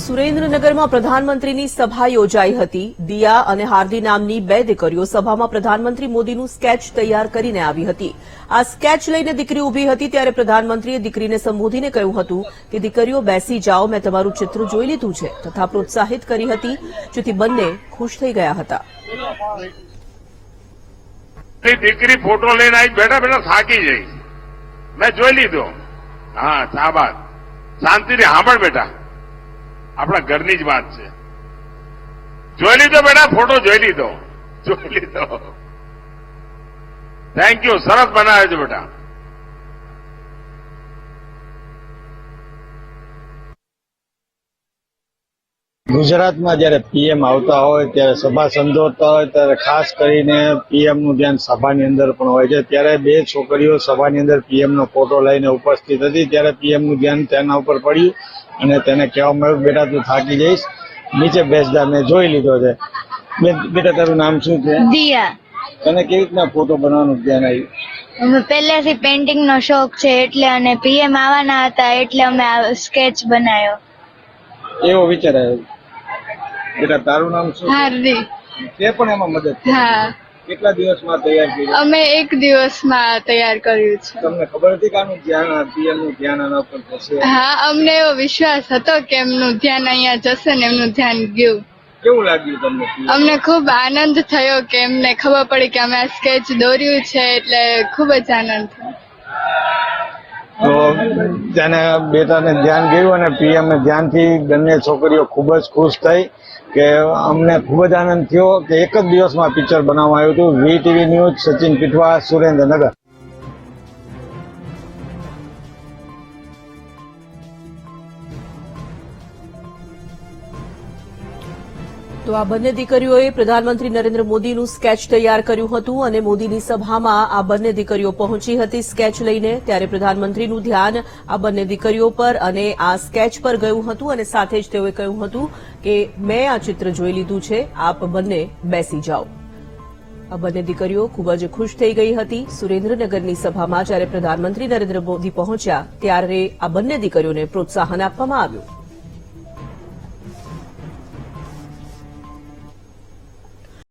સુરેન્દ્રનગરમાં પ્રધાનમંત્રીની સભા યોજાઈ હતી. દિયા અને હાર્દી નામની બે દીકરીઓ સભામાં પ્રધાનમંત્રી મોદીનું સ્કેચ તૈયાર કરીને આવી હતી. આ સ્કેચ લઈને દીકરી ઊભી હતી ત્યારે પ્રધાનમંત્રીએ દીકરીને સંબોધીને કહ્યું હતું કે, દીકરીઓ, બેસી જાઓ, મેં તમારું ચિત્ર જોઈ લીધું છે તથા પ્રોત્સાહિત કરી હતી, જેથી બંને ખુશ થઈ ગયા હતા. દીકરી ફોટો લઈને આવી બેઠા બેઠા થાકી જઈ મેં જોઈ લીધો. હા, શાબાશ. શાંતિથી સાંભળ બેટા. આપણા ઘરની જ વાત છે. જોઈ લીધો બેટા, ફોટો જોઈ લીધો. જોઈ લીધો. થેન્ક યુ સરસ બનાવે છે બેટા. ગુજરાતમાં જ્યારે પીએમ આવતા હોય ત્યારે સભા સંજોતા હોય ત્યારે ખાસ કરીને પીએમનું ધ્યાન સભાની અંદર પણ હોય છે. ત્યારે બે છોકરીઓ સભાની અંદર પીએમ નો ફોટો લઈને ઉપસ્થિત હતી. ત્યારે પીએમનું ધ્યાન તેના ઉપર પડ્યું અને તેને કહેવામાં આવ્યું બેટા તું થાકી જઈશ. નીચે બેસદા મેં જોઈ લીધો છે. બેટા તારું નામ શું છે? દિયા. તને કેવી રીતના ફોટો બનાવવાનું ધ્યાન આવ્યું? પહેલેથી પેઇન્ટિંગ નો શોખ છે એટલે અને પીએમ આવવાના હતા એટલે અમે સ્કેચ બનાવ્યો. એવો વિચાર આવ્યો. બેટા તારું નામ શું? હાર્દિક. તે પણ એમાં મદદ હા. કેટલા દિવસમાં તૈયાર કર્યું? અમે એક દિવસમાં તૈયાર કર્યું છે. તમને ખબર હતી કે આનું ધ્યાન પીએમનું ધ્યાન આના ઉપર જશે હા અમને એવો વિશ્વાસ હતો કે એમનું ધ્યાન અહીંયા જશે ને એમનું ધ્યાન ગયું. કેવું લાગ્યું તમને અમને ખૂબ આનંદ થયો કે એમને ખબર પડી કે અમે આ સ્કેચ દોર્યું છે એટલે ખૂબ જ આનંદ થયો. તો તેને બેટાને ધ્યાન ગયું અને પીએમ ધ્યાનથી બંને છોકરીઓ ખૂબ જ ખુશ થઈ કે અમને ખૂબ જ આનંદ થયો કે એક જ દિવસમાં પિક્ચર બનાવવામાં આવ્યું હતું. V TV news Sachin Pithva Surendranagar. તો આ બંને દીકરીઓએ પ્રધાનમંત્રી નરેન્દ્ર મોદીનું સ્કેચ તૈયાર કર્યું હતું અને મોદીની સભામાં આ બંને દીકરીઓ પહોંચી હતી સ્કેચ લઈને. ત્યારે પ્રધાનમંત્રીનું ધ્યાન આ બંને દીકરીઓ પર અને આ સ્કેચ પર ગયું હતું અને સાથે જ તેઓએ કહ્યું હતું કે, મેં આ ચિત્ર જોઈ લીધું છે. આપ બંને બેસી જાઓ. આ બંને દીકરીઓ ખૂબ જ ખુશ થઈ ગઈ હતી. સુરેન્દ્રનગરની સભામાં જ્યારે પ્રધાનમંત્રી નરેન્દ્ર મોદી પહોંચ્યા, ત્યારે આ બંને દીકરીઓને પ્રોત્સાહન આપવામાં આવ્યું.